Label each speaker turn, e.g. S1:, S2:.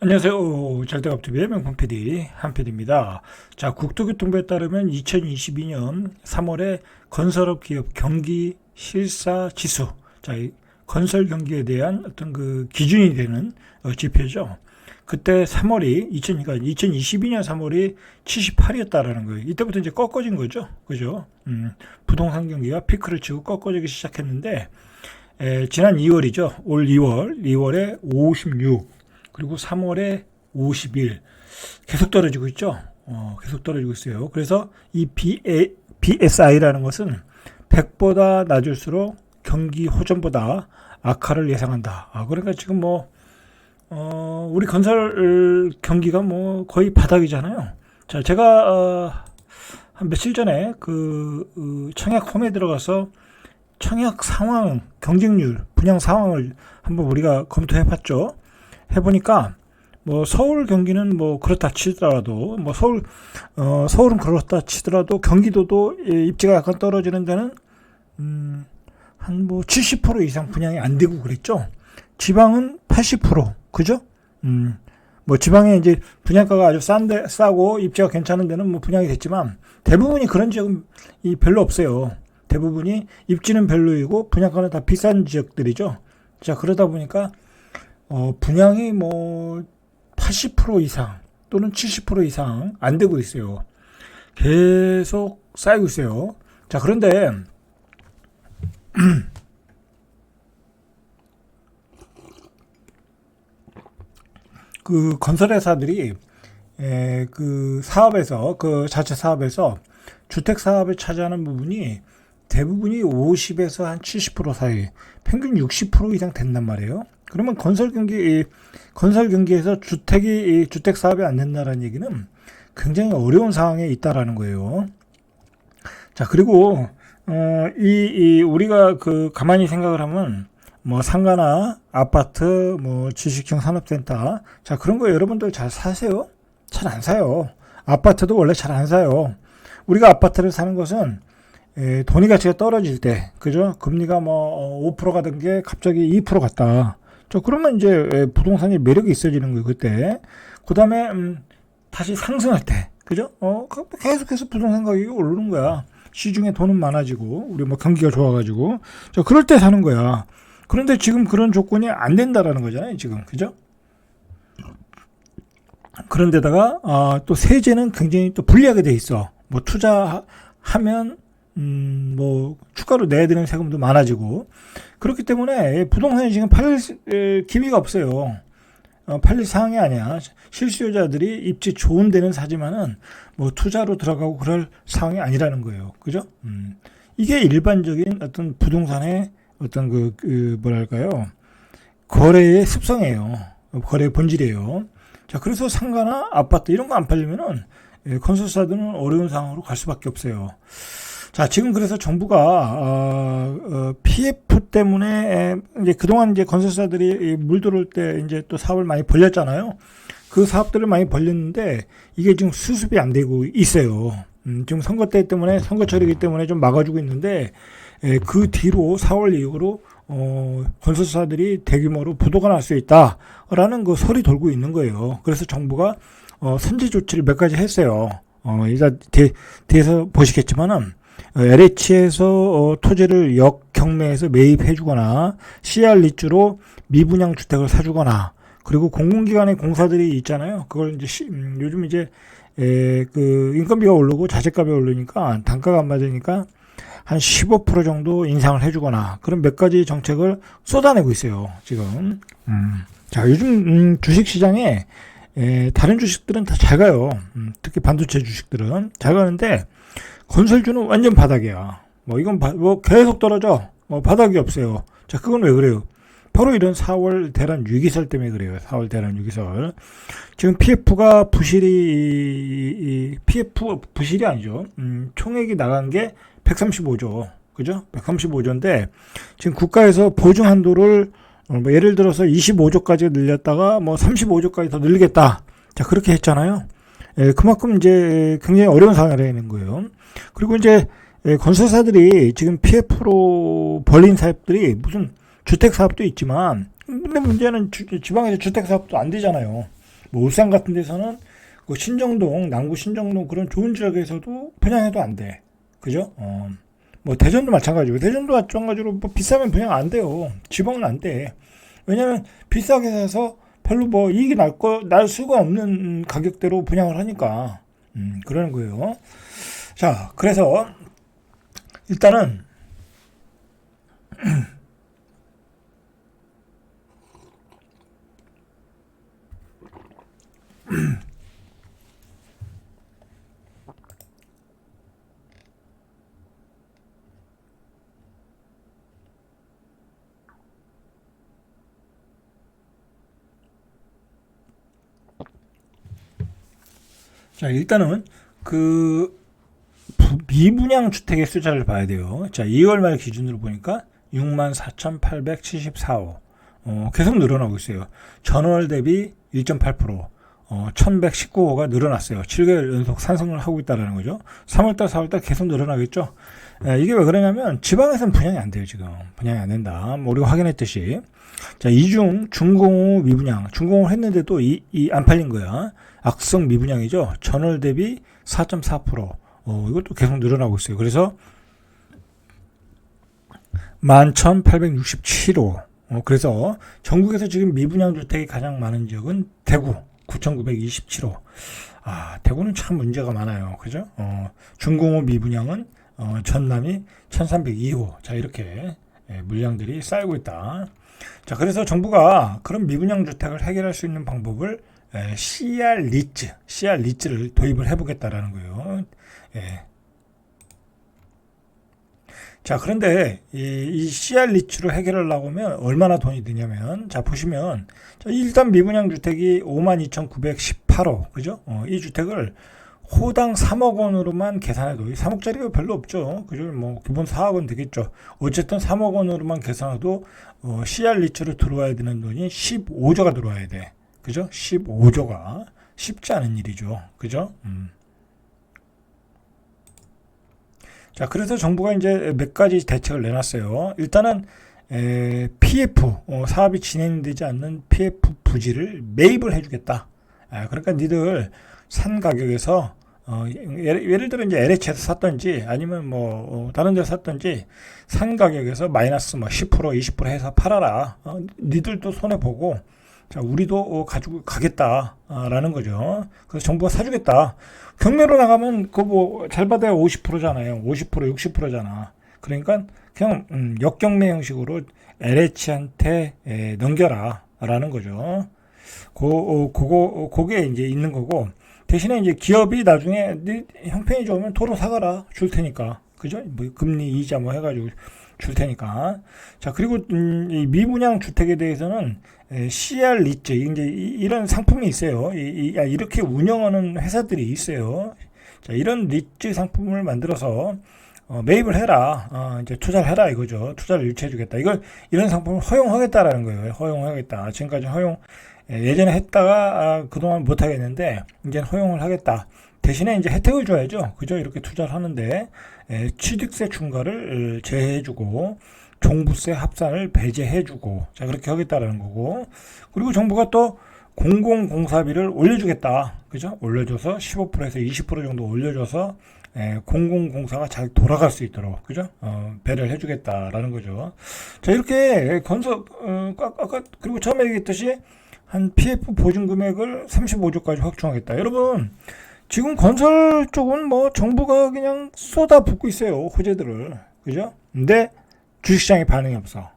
S1: 안녕하세요. 잘대갑TV의 명품 PD 한PD입니다. 자, 국토교통부에 따르면 2022년 3월에 건설업 기업 경기 실사 지수, 자, 이 건설 경기에 대한 어떤 그 기준이 되는 어, 지표죠. 그때 3월이 2000, 그러니까 2022년 3월이 78이었다라는 거예요. 이때부터 이제 꺾어진 거죠. 그죠? 음, 부동산 경기가 피크를 치고 꺾어지기 시작했는데, 에, 지난 2월이죠. 올 2월, 2월에 56, 그리고 3월에 50일 계속 떨어지고 있죠. 어, 계속 떨어지고 있어요. 그래서 이 BA, BSI라는 것은 100보다 낮을수록 경기 호전보다 악화를 예상한다. 아, 그러니까 지금 뭐, 어, 우리 건설 경기가 뭐 거의 바닥이잖아요. 자, 제가, 어, 한 며칠 전에 그, 어, 청약 홈에 들어가서 청약 상황, 경쟁률, 분양 상황을 한번 우리가 검토해 봤죠. 해보니까 뭐 서울 경기는 뭐 그렇다 치더라도 뭐 서울 어 서울은 그렇다 치더라도 경기도도 예, 입지가 약간 떨어지는 데는 음 한 뭐 70% 이상 분양이 안 되고 그랬죠. 지방은 80% 그죠? 음 뭐 지방에 이제 분양가가 아주 싼데 싸고 입지가 괜찮은 데는 뭐 분양이 됐지만 대부분이 그런 지역은 이 별로 없어요. 대부분이 입지는 별로이고 분양가는 다 비싼 지역들이죠. 자 그러다 보니까 어, 분양이 뭐 80% 이상 또는 70% 이상 안 되고 있어요. 계속 쌓이고 있어요. 자, 그런데 그 건설회사들이 에, 그 사업에서 그 자체 사업에서 주택 사업에 차지하는 부분이 대부분이 50에서 한 70% 사이, 평균 60% 이상 된단 말이에요. 그러면 건설 경기 건설 경기에서 주택이 주택 사업이 안 된다라는 얘기는 굉장히 어려운 상황에 있다라는 거예요. 자 그리고 어, 이, 이 우리가 그 가만히 생각을 하면 뭐 상가나 아파트 뭐 지식형 산업센터 자 그런 거 여러분들 잘 사세요? 잘 안 사요. 아파트도 원래 잘 안 사요. 우리가 아파트를 사는 것은 에, 돈이 가치가 떨어질 때, 그죠? 금리가 뭐 5% 가던 게 갑자기 2% 갔다. 저 그러면 이제 부동산이 매력이 있어지는 거예요 그때. 그 다음에 음, 다시 상승할 때, 그죠? 어그 계속해서 부동산 가격이 오르는 거야. 시중에 돈은 많아지고 우리 뭐 경기가 좋아가지고 저 그럴 때 사는 거야. 그런데 지금 그런 조건이 안 된다라는 거잖아요 지금 그죠? 그런데다가 아, 또 세제는 굉장히 또 불리하게 돼 있어. 뭐 투자하면 음, 뭐, 추가로 내야 되는 세금도 많아지고, 그렇기 때문에 부동산이 지금 팔릴 기미가 없어요. 어, 팔릴 상황이 아니야. 실수요자들이 입지 좋은 데는 사지만은, 뭐, 투자로 들어가고 그럴 상황이 아니라는 거예요. 그죠? 음. 이게 일반적인 어떤 부동산의 어떤 그, 그 뭐랄까요. 거래의 습성이에요. 거래의 본질이에요. 자, 그래서 상가나 아파트 이런 거 안 팔리면은, 예, 건설사들은 어려운 상황으로 갈 수밖에 없어요. 자, 지금 그래서 정부가 어, 어, PF 때문에 이제 그동안 이제 건설사들이 물 들어올 때 이제 또 사업을 많이 벌렸잖아요. 그 사업들을 많이 벌렸는데 이게 지금 수습이 안 되고 있어요. 음, 지금 선거 때 때문에 선거철이기 때문에 좀 막아주고 있는데 에, 그 뒤로 4월 이후로 어, 건설사들이 대규모로 부도가 날 수 있다라는 그 소리 돌고 있는 거예요. 그래서 정부가 어, 선제 조치를 몇 가지 했어요. 어, 이제 뒤, 뒤에서 보시겠지만은 LH에서 어, 토지를 역경매에서 매입해주거나 CR 리주로 미분양 주택을 사주거나 그리고 공공기관의 공사들이 있잖아요. 그걸 이제 시, 음, 요즘 이제 에, 그 인건비가 오르고 자재값이 오르니까 단가가 안 맞으니까 한 15% 정도 인상을 해주거나 그런 몇 가지 정책을 쏟아내고 있어요. 지금. 음. 자 요즘 음, 주식 시장에 에, 다른 주식들은 다잘 가요. 음, 특히 반도체 주식들은 잘 가는데 건설주는 완전 바닥이야. 뭐 이건 바, 뭐 계속 떨어져. 뭐 바닥이 없어요. 자, 그건 왜 그래요? 바로 이런 4월 대란 유기설 때문에 그래요. 4월 대란 유기설. 지금 PF가 부실이 PF 부실이 아니죠. 음, 총액이 나간 게 135조. 그죠? 135조인데 지금 국가에서 보증 한도를 어, 뭐 예를 들어서 25조까지 늘렸다가 뭐 35조까지 더 늘리겠다. 자, 그렇게 했잖아요. 예, 그만큼 이제 굉장히 어려운 상황이 되는 거예요. 그리고 이제 예, 건설사들이 지금 PF로 벌린 사업들이 무슨 주택 사업도 있지만 근데 문제는 주, 지방에서 주택 사업도 안 되잖아요. 뭐 울산 같은 데서는 그 신정동, 남구 신정동 그런 좋은 지역에서도 분양해도 안 돼. 그죠? 어. 뭐 대전도 마찬가지고 대전도 마찬가지로 뭐 비싸면 분양 안 돼요. 지방은 안 돼. 왜냐면 비싸게 사서 별로 뭐 이익이 날 거, 날 수가 없는 가격대로 분양을 하니까. 음, 그러는 거예요. 자, 그래서 일단은 자, 일단은 그 부- 미분양 주택의 숫자를 봐야 돼요. 자, 2월 말 기준으로 보니까 64,874호. 어, 계속 늘어나고 있어요. 전월 대비 1.8%, 어, 1,119호가 늘어났어요. 7개월 연속 상승을 하고 있다는 거죠. 3월달, 4월달 계속 늘어나겠죠. 에, 이게 왜 그러냐면 지방에서는 분양이 안 돼요, 지금. 분양이 안 된다. 뭐 우리가 확인했듯이. 자, 이중 중공후 미분양. 중공을 했는데도 이, 이 안 팔린 거야. 악성 미분양이죠. 전월 대비 4.4%. 어, 이것도 계속 늘어나고 있어요. 그래서 11,867호. 어, 그래서 전국에서 지금 미분양 주택이 가장 많은 지역은 대구 9,927호. 아, 대구는 참 문제가 많아요. 그죠? 어, 중공호 미분양은 어, 전남이 1,302호. 자, 이렇게 예, 물량들이 쌓이고 있다. 자, 그래서 정부가 그런 미분양 주택을 해결할 수 있는 방법을 에, CR 리츠, CR 리츠를 도입을 해보겠다라는 거예요. 예. 자, 그런데 이, 이 CR 리츠로 해결하려고 하면 얼마나 돈이 드냐면, 자, 보시면, 자, 일단 미분양 주택이 52,918호, 그죠? 어, 이 주택을 호당 3억 원으로만 계산해도, 3억짜리가 별로 없죠. 그죠? 뭐, 기본 4억 원 되겠죠. 어쨌든 3억 원으로만 계산해도, 어, CR 리츠로 들어와야 되는 돈이 15조가 들어와야 돼. 그죠? 15조가. 쉽지 않은 일이죠. 그죠? 음. 자, 그래서 정부가 이제 몇 가지 대책을 내놨어요. 일단은 에, PF 어, 사업이 진행되지 않는 PF 부지를 매입을 해주겠다. 아, 그러니까 니들 산 가격에서 어, 예를, 예를 들어 이제 LH에서 샀던지 아니면 뭐 어, 다른 데서 샀던지 산 가격에서 마이너스 뭐 10% 20% 해서 팔아라. 어, 니들도 손해 보고 자 우리도 어, 가지고 가겠다라는 거죠. 그래서 정부가 사주겠다. 경매로 나가면 그거 뭐 잘 받아야 50%잖아요. 50% 60%잖아. 그러니까 그냥 음, 역경매 형식으로 LH한테 에, 넘겨라라는 거죠. 고 어, 그거 어, 그게 이제 있는 거고 대신에 이제 기업이 나중에 네 형편이 좋으면 도로 사가라 줄 테니까 그죠? 뭐 금리 이자 뭐 해가지고 줄 테니까 자 그리고 음, 이 미분양 주택에 대해서는 에, CR 리츠 이제 이- 이런 상품이 있어요. 아, 이렇게 운영하는 회사들이 있어요. 자 이런 리츠 상품을 만들어서 어, 매입을 해라. 어, 이제 투자를 해라 이거죠. 투자를 유치해주겠다. 이걸 이런 상품을 허용하겠다라는 거예요. 허용하겠다. 지금까지 허용 예, 예전에 했다가 아, 그동안 못 하겠는데 이제 허용을 하겠다. 대신에 이제 혜택을 줘야죠. 그죠? 이렇게 투자를 하는데 에, 취득세 중과를 어, 제해주고 종부세 합산을 배제해주고 자 그렇게 하겠다라는 거고 그리고 정부가 또 공공공사비를 올려주겠다. 그죠? 올려줘서 15%에서 20% 정도 올려줘서 에, 공공공사가 잘 돌아갈 수 있도록 그죠? 어, 배려를 해주겠다라는 거죠. 자 이렇게 건설 어, 아까 그리고 처음에 얘기했듯이 한 PF 보증 금액을 35조까지 확충하겠다. 여러분 지금 건설 쪽은 뭐 정부가 그냥 쏟아붓고 있어요 호재들을 그죠? 근데 주식시장에 반응이 없어.